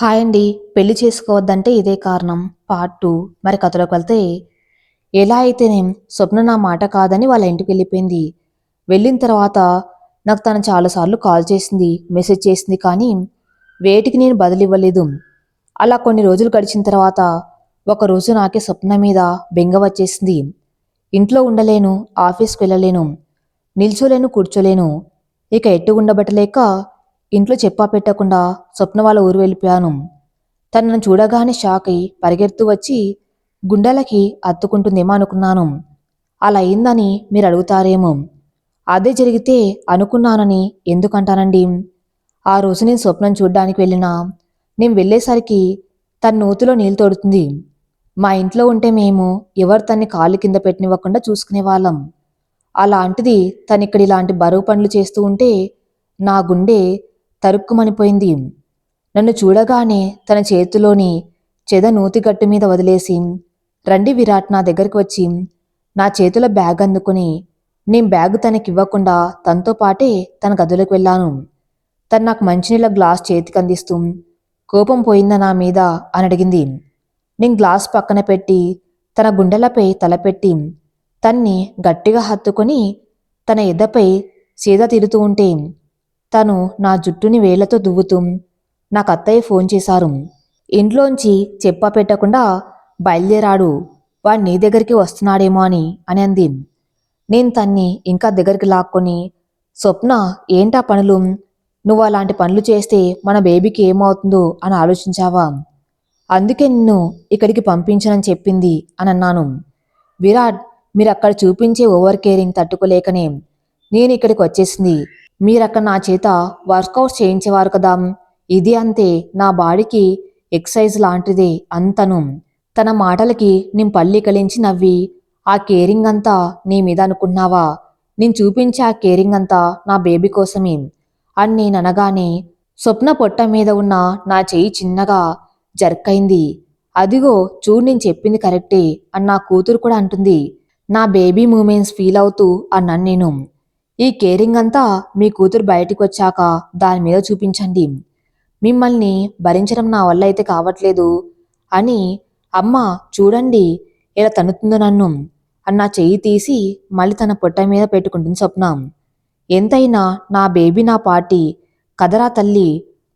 Hi అండి పెళ్ళి చేసుకోవద్దంటే ఇదే కారణం. Part two. మరి కథలోకి వెళ్తే ఎలా అయితేనేం స్వప్న నా మాట కాదని వాళ్ళ ఇంటికి వెళ్ళిపోయింది. వెళ్ళిన తర్వాత నాకు తను చాలాసార్లు కాల్ చేసింది మెసేజ్ చేసింది కానీ వేటికి నేను బదులు ఇవ్వలేదు అలా కొన్ని రోజులు గడిచిన తర్వాత ఒక రోజు నాకే స్వప్న మీద బెంగ వచ్చేసింది. ఇంట్లో ఉండలేను ఆఫీస్కి వెళ్ళలేను నిల్చోలేను కూర్చోలేను. ఇక ఎట్టు ఉండబట్టలేక ఇంట్లో చెప్పా పెట్టకుండా స్వప్న వాళ్ళ ఊరు వెళ్ళిపోయాను. తనను చూడగానే షాక్ అయి పరిగెత్తు వచ్చి గుండెలకి అత్తుకుంటుందేమో అనుకున్నాను. అలా అయిందని మీరు అడుగుతారేమో. అదే జరిగితే అనుకున్నానని ఎందుకంటానండి? ఆ రోజు నేను స్వప్నం చూడ్డానికి వెళ్ళినా నేను వెళ్ళేసరికి తన నూతిలో నీళ్ళు తోడుతుంది. మా ఇంట్లో ఉంటే మేము ఎవరు తన్ని కాళ్ళు కింద పెట్టనివ్వకుండా చూసుకునేవాళ్ళం అలాంటిది తను ఇక్కడ ఇలాంటి బరువు పనులు చేస్తూ ఉంటే నా గుండె తరుక్కుమనిపోయింది. నన్ను చూడగానే తన చేతిలోని చెద నూతిగట్టు మీద వదిలేసి రండి విరాట్ నా దగ్గరికి వచ్చి నా చేతిలో బ్యాగ్ అందుకుని నేను బ్యాగ్ తనకివ్వకుండా తనతో పాటే తన గదిలోకి వెళ్ళాను. తను నాకు మంచినీళ్ళ గ్లాస్ చేతికి అందిస్తూ కోపం పోయిందా నా మీద? అని అడిగింది. నేను గ్లాస్ పక్కన పెట్టి తన గుండెలపై తలపెట్టి తన్ని గట్టిగా హత్తుకొని తన ఎద్దపై సీద తీరుతూ ఉంటే తను నా జుట్టుని వేళ్ళతో దువ్వుతూ నాకు అత్తయ్య ఫోన్ చేశారు. ఇంట్లోంచి చెప్ప పెట్టకుండా బయలుదేరాడు. వాడు నీ దగ్గరికి వస్తున్నాడేమో అని అని అంది. నేను తన్ని ఇంకా దగ్గరికి లాక్కొని స్వప్న ఏంటా పనులు? నువ్వు అలాంటి పనులు చేస్తే మన బేబీకి ఏమవుతుందో అని ఆలోచించావా? అందుకే నిన్ను ఇక్కడికి పంపించనని చెప్పింది అని అన్నాను. విరాట్ మీరు అక్కడ చూపించే ఓవర్ కేరింగ్ తట్టుకోలేకనే నేను ఇక్కడికి వచ్చేసింది. మీరక్కడ నా చేత వర్కౌట్ చేయించేవారు కదా. ఇది అంతే నా బాడీకి ఎక్సైజ్ లాంటిదే అంతను. తన మాటలకి నేను పల్లి కలించి నవ్వి ఆ కేరింగ్ అంతా నీ మీద అనుకున్నావా? నేను చూపించే ఆ కేరింగ్ అంతా నా బేబీ కోసమే. అని నేను అనగానే స్వప్న పొట్ట మీద ఉన్న నా చెయ్యి చిన్నగా జర్కైంది. అదిగో చూడు నేను చెప్పింది కరెక్టే అని నా కూతురు కూడా అంటుంది. నా బేబీ మూమెంట్స్ ఫీల్ అవుతూ అన్నాను నేను. ఈ కేరింగ్ అంతా మీ కూతురు బయటికి వచ్చాక దాని మీద చూపించండి. మిమ్మల్ని భరించడం నా వల్ల అయితే కావట్లేదు అని అమ్మ చూడండి ఇలా తనుతుందో నన్ను. అన్న చెయ్యి తీసి మళ్ళీ తన పొట్ట మీద పెట్టుకుంటుంది స్వప్న. ఎంతైనా నా బేబీ నా పార్టీ. కదరా తల్లి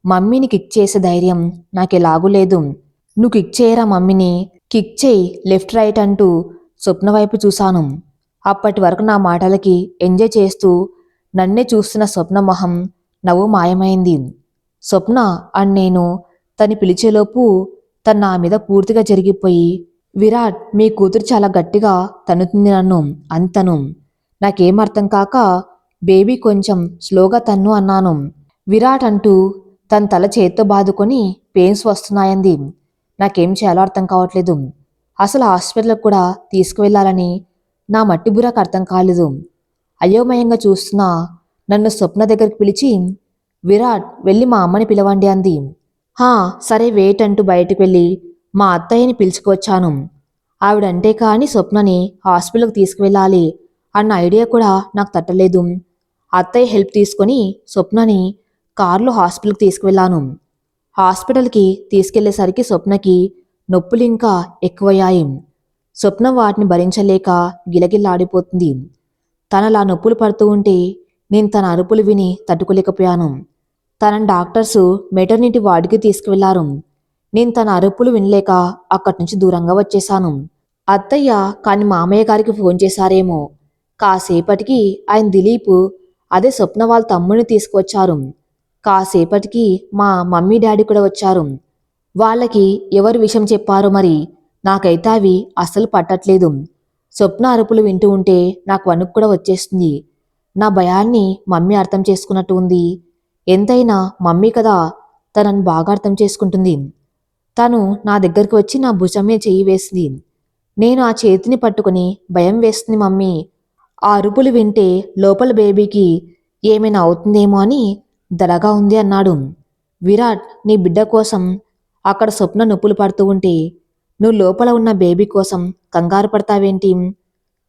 మమ్మీని కిక్ చేసే ధైర్యం నాకెలాగూ లేదు. నువ్వు కిక్ చేయరా మమ్మీని? కిక్ చేయి లెఫ్ట్ రైట్ అంటూ స్వప్న వైపు చూశాను. అప్పటి వరకు నా మాటలకి ఎంజాయ్ చేస్తూ నన్నే చూస్తున్న స్వప్న మొహం నవ్వు మాయమైంది. స్వప్న అని నేను తను పిలిచేలోపు తను నా మీద పూర్తిగా జరిగిపోయి విరాట్ మీ కూతురు చాలా గట్టిగా తన్నుతుంది నన్ను అంతను. నాకేం అర్థం కాక బేబీ కొంచెం స్లోగా తన్ను అన్నాను. విరాట్ అంటూ తన తల చేత్తో బాదుకొని పెయిన్స్ వస్తున్నాయంది. నాకేం చేయాలో అర్థం కావట్లేదు. అసలు హాస్పిటల్కి కూడా తీసుకువెళ్ళాలని నా మట్టి బురాకు అర్థం కాలేదు. అయోమయంగా చూస్తున్నా నన్ను స్వప్న దగ్గరికి పిలిచి విరాట్ వెళ్ళి మా అమ్మని పిలవండి అంది. హా సరే వెయిట్ అంటూ బయటకు వెళ్ళి మా అత్తయ్యని పిలుచుకొచ్చాను. ఆవిడంటే కానీ స్వప్నని హాస్పిటల్కి తీసుకువెళ్ళాలి అన్న ఐడియా కూడా నాకు తట్టలేదు. అత్తయ్య హెల్ప్ తీసుకొని స్వప్నని కారులో హాస్పిటల్కి తీసుకువెళ్ళాను. హాస్పిటల్కి తీసుకెళ్ళేసరికి స్వప్నకి నొప్పులు ఇంకా ఎక్కువయ్యాయి. స్వప్నం వాటిని భరించలేక గిలగిల్లాడిపోతుంది. తనలా నొప్పులు పడుతూ ఉంటే నేను తన అరుపులు విని తట్టుకోలేకపోయాను. తనని డాక్టర్సు మెటర్నిటీ వార్డుకి తీసుకువెళ్ళారు. నేను తన అరుపులు వినలేక అక్కడి నుంచి దూరంగా వచ్చేశాను. అత్తయ్య కాని మామయ్య గారికి ఫోన్ చేశారేమో. కాసేపటికి ఆయన దిలీప్ అదే స్వప్న వాళ్ళ తమ్ముడిని తీసుకువచ్చారు. కాసేపటికి మా మమ్మీ డాడీ కూడా వచ్చారు. వాళ్ళకి ఎవరు విషయం చెప్పారో మరి నాకైతే అవి అస్సలు పట్టట్లేదు. స్వప్న అరుపులు వింటూ ఉంటే నాకు వణుకు కూడా వచ్చేస్తుంది. నా భయాన్ని మమ్మీ అర్థం చేసుకున్నట్టు ఉంది. ఎంతైనా మమ్మీ కదా తనను బాగా అర్థం చేసుకుంటుంది. తను నా దగ్గరికి వచ్చి నా భుజం మీద చెయ్యి వేసింది. నేను ఆ చేతిని పట్టుకుని భయం వేస్తుంది మమ్మీ. ఆ అరుపులు వింటే లోపల బేబీకి ఏమైనా అవుతుందేమో అని దడగా ఉంది అన్నాడు. విరాట్ నీ బిడ్డ కోసం అక్కడ స్వప్న నొప్పులు పడుతూ ఉంటే నువ్వు లోపల ఉన్న బేబీ కోసం కంగారు పడతావేంటి?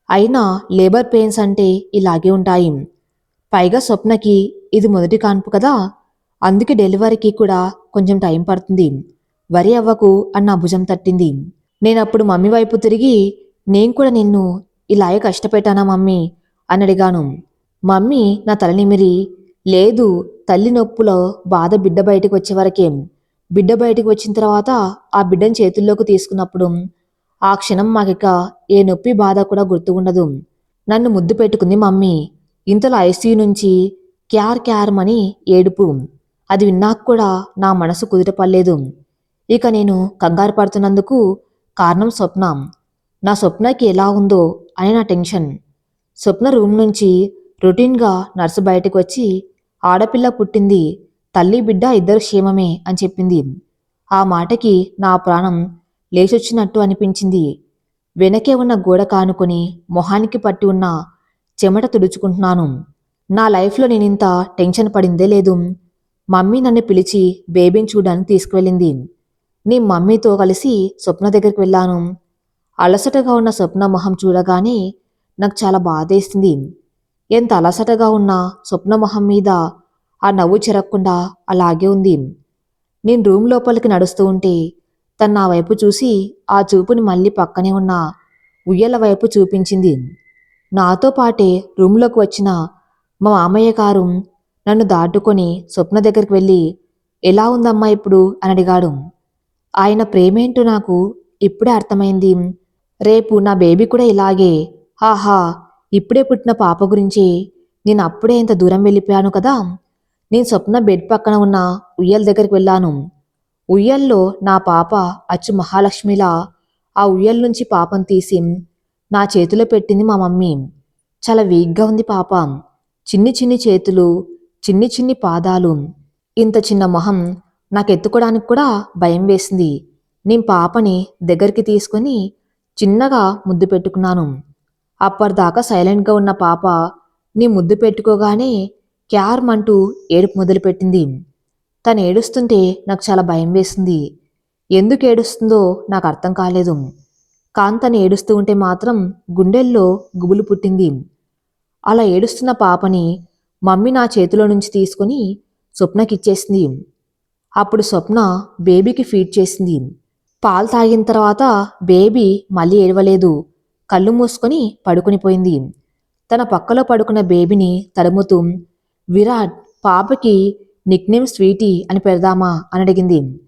అయినా లేబర్ పెయిన్స్ అంటే ఇలాగే ఉంటాయి. పైగా స్వప్నకి ఇది మొదటి కాన్పు కదా? అందుకే డెలివరీకి కూడా కొంచెం టైం పడుతుంది. వరి అవ్వకు అన్న భుజం తట్టింది. నేనప్పుడు మమ్మీ వైపు తిరిగి నేను కూడా నిన్ను ఇలాగే కష్టపెట్టానా మమ్మీ? అని అడిగాను. మమ్మీ నా తల నిమిరి లేదు తల్లి నొప్పులో బాధ బిడ్డ బయటకు వచ్చే వరకేం. బిడ్డ బయటకు వచ్చిన తర్వాత ఆ బిడ్డను చేతుల్లోకి తీసుకున్నప్పుడు ఆ క్షణం మాకిక ఏ నొప్పి బాధ కూడా గుర్తు ఉండదు నన్ను ముద్దు పెట్టుకుంది మమ్మీ. ఇంతలో ఐసీయూ నుంచి క్యార్ మని ఏడుపు. అది విన్నాక కూడా నా మనసు కుదిరపడలేదు ఇక నేను కంగారు పడుతున్నందుకు కారణం స్వప్న. నా స్వప్నకి ఎలా ఉందో అని నా టెన్షన్. స్వప్న రూమ్ నుంచి రొటీన్గా నర్సు బయటకు వచ్చి ఆడపిల్ల పుట్టింది. తల్లి బిడ్డ ఇద్దరు క్షేమమే అని చెప్పింది. ఆ మాటకి నా ప్రాణం లేచొచ్చినట్టు అనిపించింది. వెనకే ఉన్న గోడ కానుకొని మొహానికి పట్టి ఉన్న చెమట తుడుచుకుంటున్నాను. నా లైఫ్లో నేనింత టెన్షన్ పడిందే లేదు. మమ్మీ నన్ను పిలిచి బేబీని చూడడానికి తీసుకువెళ్ళింది. నీ మమ్మీతో కలిసి స్వప్న దగ్గరికి వెళ్ళాను. అలసటగా ఉన్న స్వప్న మొహం చూడగానే నాకు చాలా బాధేసింది. ఎంత అలసటగా ఉన్న స్వప్న మొహం మీద ఆ నవ్వు చెరక్కుండా అలాగే ఉంది. నేను రూమ్ లోపలికి నడుస్తూ ఉంటే తను నా వైపు చూసి ఆ చూపుని మళ్ళీ పక్కనే ఉన్న ఉయ్యల వైపు చూపించింది. నాతో పాటే రూమ్లోకి వచ్చిన మా మామయ్య గారు నన్ను దాటుకొని స్వప్న దగ్గరికి వెళ్ళి ఎలా ఉందమ్మా ఇప్పుడు? అని అడిగాడు. ఆయన ప్రేమేంటో నాకు ఇప్పుడే అర్థమైంది. రేపు నా బేబీ కూడా ఇలాగే. హాహా ఇప్పుడే పుట్టిన పాప గురించి నేను అప్పుడే ఇంత దూరం వెళ్ళిపోయాను కదా. నేను స్వప్న బెడ్ పక్కన ఉన్న ఉయ్యల దగ్గరికి వెళ్ళాను. ఉయ్యల్లో నా పాప అచ్చు మహాలక్ష్మిలా ఆ ఉయ్యల నుంచి పాపం తీసి నా చేతిలో పెట్టింది మా మమ్మీ. చాలా వీక్గా ఉంది పాప. చిన్ని చిన్ని చేతులు చిన్ని చిన్ని పాదాలు. ఇంత చిన్న మొహం నాకు ఎత్తుకోవడానికి కూడా భయం వేసింది. నేను పాపని దగ్గరికి తీసుకొని చిన్నగా ముద్దు పెట్టుకున్నాను. అప్పటిదాకా సైలెంట్గా ఉన్న పాప నీ ముద్దు పెట్టుకోగానే క్యార్మంటూ ఏడుపు మొదలుపెట్టింది. తను ఏడుస్తుంటే నాకు చాలా భయం వేసింది. ఎందుకు ఏడుస్తుందో నాకు అర్థం కాలేదు. కాన్ తను ఏడుస్తూ ఉంటే మాత్రం గుండెల్లో గుబులు పుట్టింది. అలా ఏడుస్తున్న పాపని మమ్మీ నా చేతిలో నుంచి తీసుకొని స్వప్నకిచ్చేసింది. అప్పుడు స్వప్న బేబీకి ఫీడ్ చేసింది. పాలు తాగిన తర్వాత బేబీ మళ్ళీ ఏడవలేదు. కళ్ళు మూసుకొని పడుకునిపోయింది తన పక్కలో పడుకున్న బేబీని తడుముతూ విరాట్ పాపకి నిక్నేమ్ స్వీటీ అని పెడదామా అని అడిగింది.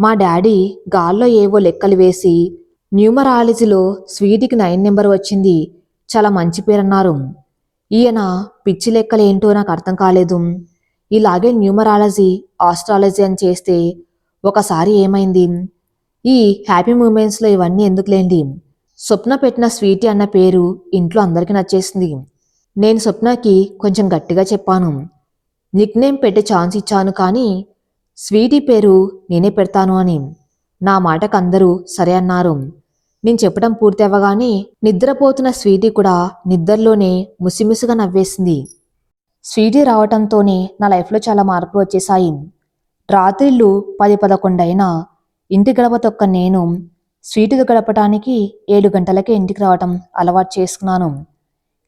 మా డాడీ గాల్లో ఏవో లెక్కలు వేసి న్యూమరాలజీలో స్వీటీకి నైన్ నెంబర్ వచ్చింది. చాలా మంచి పేరన్నారు. ఈయన పిచ్చి లెక్కలేంటో నాకు అర్థం కాలేదు. ఇలాగే న్యూమరాలజీ ఆస్ట్రాలజీ అని చేస్తే ఒకసారి ఏమైంది? ఈ హ్యాపీ మూమెంట్స్లో ఇవన్నీ ఎందుకులేండి? స్వప్న పెట్టిన స్వీటీ అన్న పేరు ఇంట్లో అందరికీ నచ్చేసింది. నేను స్వప్నకి కొంచెం గట్టిగా చెప్పాను. నిక్ నేమ్ పెట్టే ఛాన్స్ ఇచ్చాను కానీ స్వీటీ పేరు నేనే పెడతాను అని. నా మాటకు అందరూ సరే అన్నారు. నేను చెప్పడం పూర్తి అవ్వగానే నిద్రపోతున్న స్వీటీ కూడా నిద్రలోనే ముసిముసిగా నవ్వేసింది. స్వీటీ రావటంతోనే నా లైఫ్లో చాలా మార్పులు వచ్చేసాయి రాత్రిళ్ళు పది పదకొండైనా ఇంటి గడప తొక్క నేను స్వీటుగా గడపడానికి ఏడు గంటలకే ఇంటికి రావటం అలవాటు చేసుకున్నాను.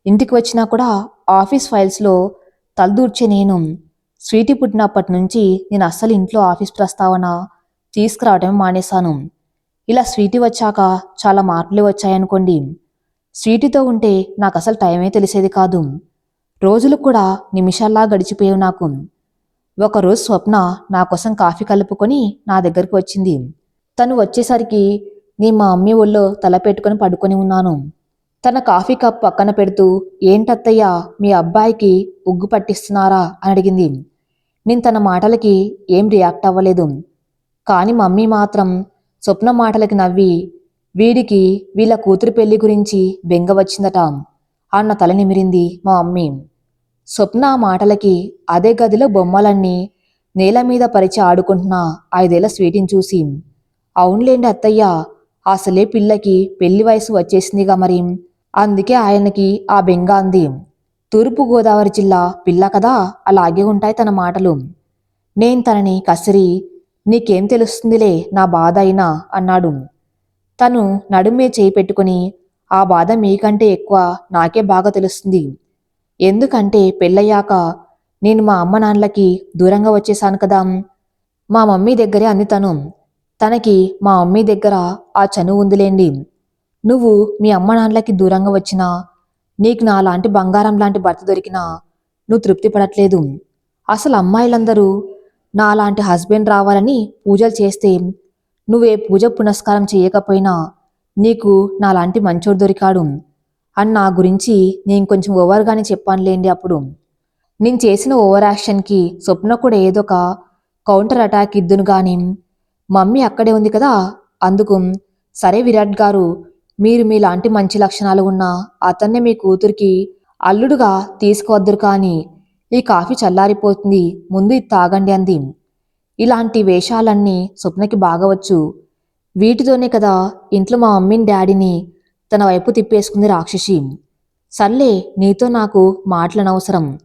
ఇంటికి వచ్చినా కూడా ఆఫీస్ ఫైల్స్లో తలదూర్చే నేను స్వీటీ పుట్టినప్పటి నుంచి నేను అస్సలు ఇంట్లో ఆఫీస్ ప్రస్తావన తీసుకురావటం మానేశాను. ఇలా స్వీటీ వచ్చాక చాలా మార్పులు వచ్చాయనుకోండి. స్వీటీతో ఉంటే నాకు అసలు టైమే తెలిసేది కాదు. రోజులు కూడా నిమిషాల్లా గడిచిపోయావు నాకు. ఒకరోజు స్వప్న నా కోసం కాఫీ కలుపుకొని నా దగ్గరకు వచ్చింది. తను వచ్చేసరికి నీ మా అమ్మి ఒళ్ళో తల పెట్టుకొని పడుకొని ఉన్నాను. తన కాఫీ కప్ పక్కన పెడుతూ ఏంటత్తయ్యా మీ అబ్బాయికి ఉగ్గు పట్టిస్తున్నారా? అని అడిగింది. నేను తన మాటలకి ఏం రియాక్ట్ అవ్వలేదు. కానీ మమ్మీ మాత్రం స్వప్న మాటలకి నవ్వి వీడికి వీళ్ళ కూతురు పెళ్ళి గురించి బెంగ వచ్చిందట. అన్న తల నిమిరింది మా మమ్మీ. స్వప్న ఆ మాటలకి అదే గదిలో బొమ్మలన్నీ నేల మీద పరిచి ఆడుకుంటున్న ఐదేళ్ళ స్వీటిని చూసి అవునులేండి అత్తయ్య అసలే పిల్లకి పెళ్ళి వయసు వచ్చేసిందిగా మరి. అందుకే ఆయనకి ఆ బెంగ అంది. తూర్పు గోదావరి జిల్లా పిల్ల కదా అలాగే ఉంటాయి తన మాటలు. నేను తనని కసిరి నీకేం తెలుస్తుందిలే నా బాధ అయినా అన్నాడు. తను నడుమే చేయి పెట్టుకుని ఆ బాధ మీకంటే ఎక్కువ నాకే బాగా తెలుస్తుంది. ఎందుకంటే పెళ్ళయ్యాక నేను మా అమ్మ నాన్నలకి దూరంగా వచ్చేసాను కదా. మా మమ్మీ దగ్గరే అంది తను. తనకి మా మమ్మీ దగ్గర ఆ చనువు ఉందిలేండి. నువ్వు మీ అమ్మ నాన్నలకి దూరంగా వచ్చినా నీకు నా లాంటి బంగారం లాంటి భర్త దొరికినా నువ్వు తృప్తి పడట్లేదు. అసలు అమ్మాయిలందరూ నా లాంటి హస్బెండ్ రావాలని పూజలు చేస్తే నువ్వే పూజ పునస్కారం చేయకపోయినా నీకు నాలాంటి మంచోడు దొరికాడు. అని నా గురించి నేను కొంచెం ఓవర్గానే చెప్పానులేండి అప్పుడు. నేను చేసిన ఓవర్ యాక్షన్కి స్వప్న కూడా ఏదో ఒక కౌంటర్ అటాక్ ఇద్దును గాని మమ్మీ అక్కడే ఉంది కదా అందుకు సరే విరాట్ గారు మీరు మీలాంటి మంచి లక్షణాలు ఉన్న అతన్నే మీ కూతురికి అల్లుడుగా తీసుకువద్దురు కానీ ఈ కాఫీ చల్లారిపోతుంది ముందు ఇది తాగండి అంది. ఇలాంటి వేషాలన్నీ స్వప్నకి బాగవచ్చు. వీటితోనే కదా ఇంట్లో మా మమ్మీని డాడీని తన వైపు తిప్పేసుకుంది రాక్షసి. సర్లే నీతో నాకు మాటలనవసరం.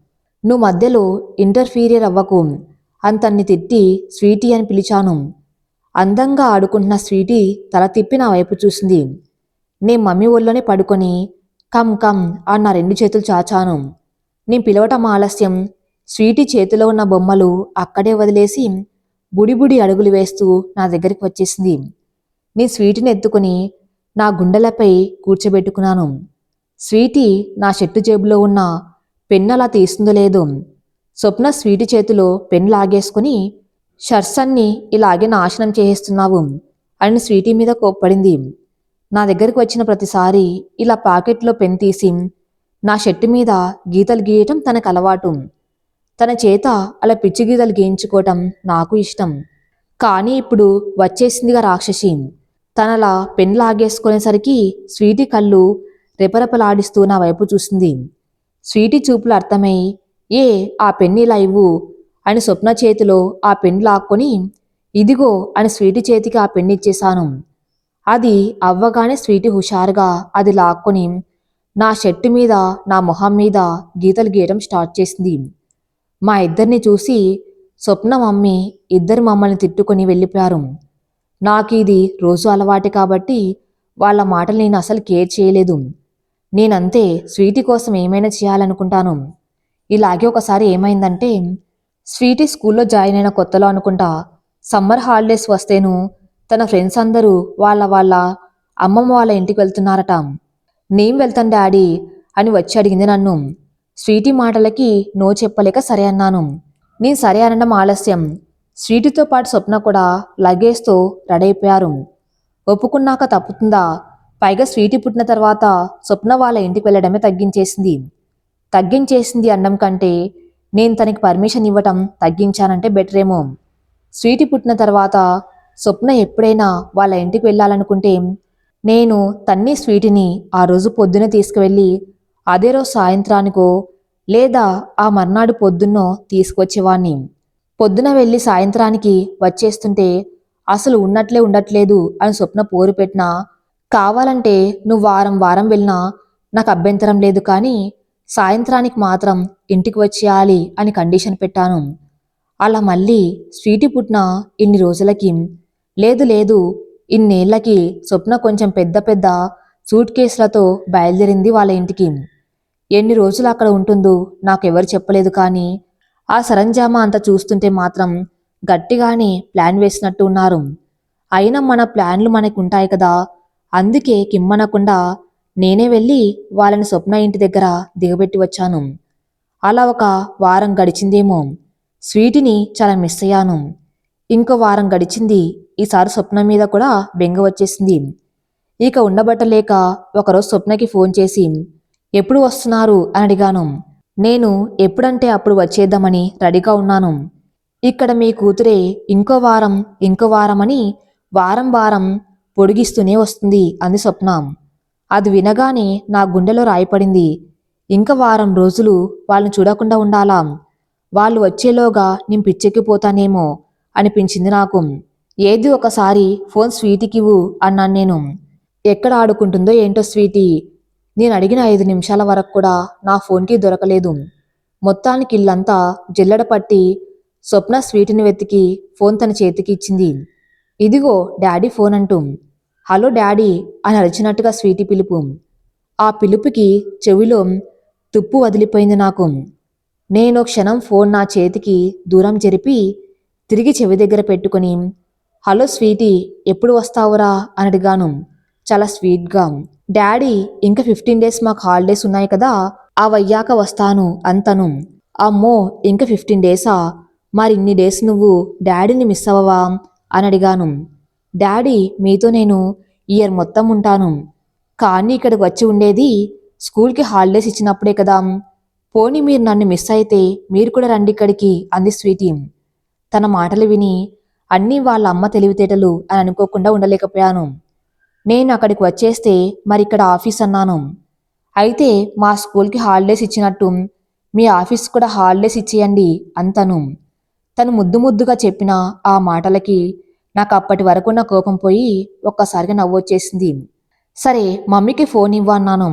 నువ్వు మధ్యలో ఇంటర్ఫీరియర్ అవ్వకు. అంతన్ని తిట్టి స్వీటీ అని పిలిచాను. అందంగా ఆడుకుంటున్న స్వీటీ తల తిప్పి నా వైపు చూసింది. నీ మమ్మీ ఒళ్ళోనే పడుకొని కమ్ కమ్ అని నా రెండు చేతులు చాచాను. నీ పిలవటం ఆలస్యం. స్వీటీ చేతిలో ఉన్న బొమ్మలు అక్కడే వదిలేసి బుడిబుడి అడుగులు వేస్తూ నా దగ్గరికి వచ్చేసింది. నీ స్వీటీని ఎత్తుకుని నా గుండెలపై కూర్చోబెట్టుకున్నాను. స్వీటీ నా షర్టు జేబులో ఉన్న పెన్ను అలా తీస్తుందో లేదో స్వప్న స్వీటీ చేతిలో పెన్ లాగేసుకుని షర్ట్స్ అన్ని ఇలాగే నాశనం చేసేస్తున్నావు అని స్వీటీ మీద కోప్పడింది. నా దగ్గరికి వచ్చిన ప్రతిసారి ఇలా పాకెట్లో పెన్ తీసి నా షర్టు మీద గీతలు గీయటం తనకు అలవాటు. తన చేత అలా పిచ్చి గీతలు గీయించుకోవటం నాకు ఇష్టం. కానీ ఇప్పుడు వచ్చేసిందిగా రాక్షసి. తనలా పెన్ లాగేసుకునేసరికి స్వీటి కళ్ళు రెపరెపలాడిస్తూ నా వైపు చూసింది. స్వీటీ చూపులు అర్థమై ఏ ఆ పెన్ ఇలా ఇవ్వు అని స్వప్న చేతిలో ఆ పెన్ లాక్కొని ఇదిగో అని స్వీటి చేతికి ఆ పెన్ ఇచ్చేశాను. అది అవ్వగానే స్వీటి హుషారుగా అది లాక్కొని నా షర్టు మీద నా మొహం మీద గీతలు గీయడం స్టార్ట్ చేసింది. మా ఇద్దరిని చూసి స్వప్న మమ్మీ ఇద్దరు మమ్మల్ని తిట్టుకొని వెళ్ళిపోయారు. నాకు ఇది రోజు అలవాటు కాబట్టి వాళ్ళ మాటలు నేను అసలు కేర్ చేయలేదు. నేనంతే స్వీటీ కోసం ఏమైనా చేయాలనుకుంటాను. ఇలాగే ఒకసారి ఏమైందంటే స్వీటీ స్కూల్లో జాయిన్ అయిన కొత్తలో అనుకుంటా సమ్మర్ హాలిడేస్ వస్తేను తన ఫ్రెండ్స్ అందరూ వాళ్ళ వాళ్ళ అమ్మమ్మ వాళ్ళ ఇంటికి వెళ్తున్నారట. నేను వెళ్తాను డాడీ అని వచ్చి అడిగింది నన్ను. స్వీటీ మాటలకి నో చెప్పలేక సరే అన్నాను. నేను సరే అనడం ఆలస్యం. స్వీటీతో పాటు స్వప్న కూడా లగేజ్తో రెడీ అయిపోయారు. ఒప్పుకున్నాక తప్పుతుందా? పైగా స్వీటీ పుట్టిన తర్వాత స్వప్న వాళ్ళ ఇంటికి వెళ్ళడమే తగ్గించేసింది. తగ్గించేసింది అనడం కంటే నేను తనకి పర్మిషన్ ఇవ్వటం తగ్గించానంటే బెటరేమో. స్వీటీ పుట్టిన తర్వాత స్వప్న ఎప్పుడైనా వాళ్ళ ఇంటికి వెళ్ళాలనుకుంటే నేను తన్ని స్వీటిని ఆ రోజు పొద్దున తీసుకువెళ్ళి అదే రోజు సాయంత్రానికో లేదా ఆ మర్నాడు పొద్దున్నో తీసుకొచ్చేవాణ్ణి. పొద్దున వెళ్ళి సాయంత్రానికి వచ్చేస్తుంటే అసలు ఉన్నట్లే ఉండట్లేదు అని స్వప్న పోరు పెట్టినా కావాలంటే నువ్వు వారం వారం వెళ్ళినా నాకు అభ్యంతరం లేదు కానీ సాయంత్రానికి మాత్రం ఇంటికి వచ్చేయాలి అని కండిషన్ పెట్టాను. అలా మళ్ళీ స్వీటి పుట్టిన ఇన్ని రోజులకి లేదు లేదు. ఇన్నేళ్ళకి స్వప్న కొంచెం పెద్ద పెద్ద సూట్ కేసులతో బయలుదేరింది వాళ్ళ ఇంటికి. ఎన్ని రోజులు అక్కడ ఉంటుందో నాకెవరు చెప్పలేదు కానీ ఆ సరంజామా అంతా చూస్తుంటే మాత్రం గట్టిగానే ప్లాన్ వేసినట్టు ఉన్నారు. అయినా మన ప్లాన్లు మనకు ఉంటాయి కదా. అందుకే కిమ్మనకుండా నేనే వెళ్ళి వాళ్ళని స్వప్న ఇంటి దగ్గర దిగబెట్టి వచ్చాను. అలా ఒక వారం గడిచిందేమో. స్వీటిని చాలా మిస్ అయ్యాను. ఇంకో వారం గడిచింది. ఈసారి స్వప్న మీద కూడా బెంగ వచ్చేసింది. ఇక ఉండబట్టలేక ఒకరోజు స్వప్నకి ఫోన్ చేసి ఎప్పుడు వస్తున్నారు? అని అడిగాను. నేను ఎప్పుడంటే అప్పుడు వచ్చేద్దామని రెడీగా ఉన్నాను. ఇక్కడ మీ కూతురే ఇంకో వారం ఇంకో వారం అని వారం వారం పొడిగిస్తూనే వస్తుంది అంది స్వప్న. అది వినగానే నా గుండెలో రాయపడింది. ఇంకా వారం రోజులు వాళ్ళని చూడకుండా ఉండాలా? వాళ్ళు వచ్చేలోగా నేను పిచ్చెక్కిపోతానేమో అనిపించింది నాకు. ఏది ఒకసారి ఫోన్ స్వీటీకివ్వు అన్నాను నేను. ఎక్కడ ఆడుకుంటుందో ఏంటో స్వీటీ? నేను అడిగిన ఐదు నిమిషాల వరకు కూడా నా ఫోన్కి దొరకలేదు. మొత్తానికి ఇల్లంతా జిల్లడ పట్టి స్వప్న స్వీటిని వెతికి ఫోన్ తన చేతికి ఇచ్చింది. ఇదిగో డాడీ ఫోన్ అంటూ. హలో డాడీ అని అరిచినట్టుగా స్వీటీ పిలుపు. ఆ పిలుపుకి చెవిలో తుప్పు వదిలిపోయింది నాకు. నేను క్షణం ఫోన్ నా చేతికి దూరం జరిపి తిరిగి చెవి దగ్గర పెట్టుకుని హలో స్వీటీ ఎప్పుడు వస్తావురా? అని అడిగాను చాలా స్వీట్గా. డాడీ ఇంకా ఫిఫ్టీన్ డేస్ మాకు హాలిడేస్ ఉన్నాయి కదా అవయ్యాక వస్తాను అంతను. అమ్మో ఇంకా ఫిఫ్టీన్ డేసా? మరి ఇన్ని డేస్ నువ్వు డాడీని మిస్ అవ్వవా? అని అడిగాను డాడీ మీతో నేను ఇయర్ మొత్తం ఉంటాను. కానీ ఇక్కడికి వచ్చి ఉండేది స్కూల్కి హాలిడేస్ ఇచ్చినప్పుడే కదా. పోనీ మీరు నన్ను మిస్ అయితే మీరు కూడా రండి ఇక్కడికి అంది స్వీటీ. తన మాటలు విని అన్నీ వాళ్ళ అమ్మ తెలివితేటలు అని అనుకోకుండా ఉండలేకపోయాను. నేను అక్కడికి వచ్చేస్తే మరి ఇక్కడ ఆఫీస్ అన్నాను. అయితే మా స్కూల్కి హాలిడేస్ ఇచ్చినట్టు మీ ఆఫీస్ కూడా హాలిడేస్ ఇచ్చేయండి అంతను. తను ముద్దు ముద్దుగా చెప్పిన ఆ మాటలకి నాకు అప్పటి వరకు నా కోపం పోయి ఒక్కసారిగా నవ్వొచ్చేసింది సరే మమ్మీకి ఫోన్ ఇవ్వు అన్నాను.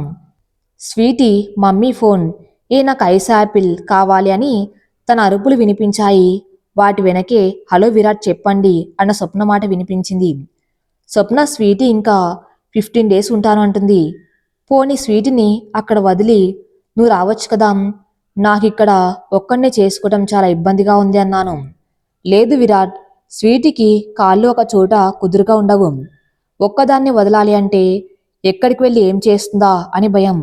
స్వీటీ మమ్మీ ఫోన్ ఏ నాకు ఐస్ యాపిల్ కావాలి అని తన అరుపులు వినిపించాయి. వాటి వెనకే హలో విరాట్ చెప్పండి అన్న స్వప్న మాట వినిపించింది. స్వప్న స్వీటీ ఇంకా ఫిఫ్టీన్ డేస్ ఉంటాను అంటుంది. పోనీ స్వీటీని అక్కడ వదిలి నువ్వు రావచ్చు కదా నాకు ఇక్కడ ఒక్కడనే చేసుకోవడం చాలా ఇబ్బందిగా ఉంది అన్నాను. లేదు విరాట్ స్వీటీకి కాళ్ళు ఒక చోట కుదురుగా ఉండవు. ఒక్కదాన్ని వదలాలి అంటే ఎక్కడికి వెళ్ళి ఏం చేస్తుందా అని భయం.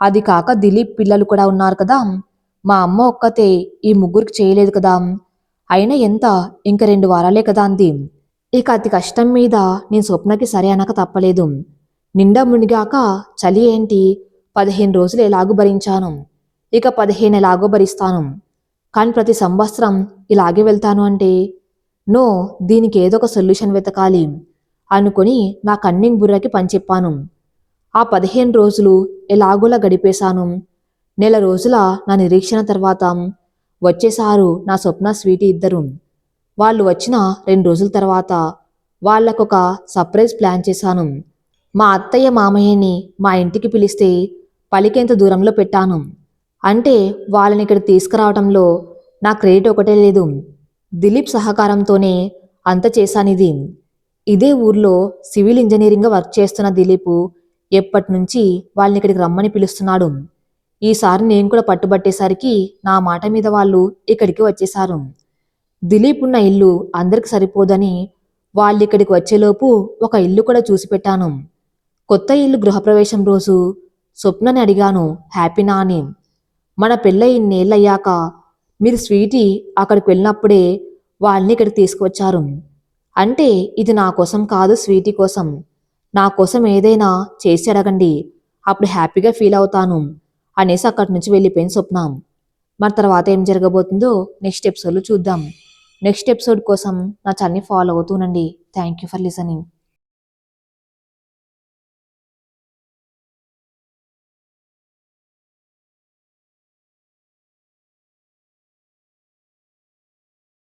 అది కాక దిలీప్ పిల్లలు కూడా ఉన్నారు కదా మా అమ్మ ఒక్కతే ఈ ముగ్గురికి చేయలేదు కదా అయినా ఎంత? ఇంక రెండు వారాలే కదా అంది. ఇక అతి కష్టం మీద నేను స్వప్నకి సరే అనక తప్పలేదు. నిండా మునిగాక చలి ఏంటి? పదిహేను రోజులు ఎలాగూ భరించాను. ఇక పదిహేను ఎలాగో భరిస్తాను. కానీ ప్రతి సంవత్సరం ఇలాగే వెళ్తాను అంటే? నో దీనికి ఏదో ఒక సొల్యూషన్ వెతకాలి. అనుకొని నా కన్నింగ్ బుర్రకి పనిచెప్పాను ఆ పదిహేను రోజులు ఎలాగోలా గడిపేశాను. నెల రోజుల నా నిరీక్షణ తర్వాత వచ్చేసారు నా స్వప్న స్వీటీ ఇద్దరు. వాళ్ళు వచ్చిన రెండు రోజుల తర్వాత వాళ్ళకొక సర్ప్రైజ్ ప్లాన్ చేశాను. మా అత్తయ్య మామయ్యని మా ఇంటికి పిలిస్తే పలికేంత దూరంలో పెట్టాను. అంటే వాళ్ళని ఇక్కడ తీసుకురావడంలో నా క్రెడిట్ ఒకటే లేదు. దిలీప్ సహకారంతోనే అంత చేశానిది ఇదే ఊర్లో సివిల్ ఇంజనీరింగ్గా వర్క్ చేస్తున్న దిలీప్ ఎప్పటి నుంచి వాళ్ళని ఇక్కడికి రమ్మని పిలుస్తున్నాడు. ఈసారి నేను కూడా పట్టుబట్టేసరికి నా మాట మీద వాళ్ళు ఇక్కడికి వచ్చేశారు. దిలీప్ ఉన్న ఇల్లు అందరికి సరిపోదని వాళ్ళు ఇక్కడికి వచ్చేలోపు ఒక ఇల్లు కూడా చూసి పెట్టాను కొత్త ఇల్లు గృహప్రవేశం రోజు స్వప్నని అడిగాను హ్యాపీనా అని మన పెళ్ళై ఇన్నేళ్ళయ్యాక మీరు స్వీటీ అక్కడికి వెళ్ళినప్పుడే వాళ్ళని ఇక్కడికి తీసుకువచ్చారు. అంటే ఇది నా కోసం కాదు స్వీటీ కోసం. నా కోసం ఏదైనా చేసి అడగండి. అప్పుడు హ్యాపీగా ఫీల్ అవుతాను. అనేసి అక్కడి నుంచి వెళ్ళిపోయిన స్వప్నం మరి తర్వాత ఏం జరగబోతుందో నెక్స్ట్ ఎపిసోడ్లో చూద్దాం. నెక్స్ట్ ఎపిసోడ్ కోసం నా ఛానల్ ఫాలో అవుతూనండి థ్యాంక్ యూ ఫర్ లిసనింగ్.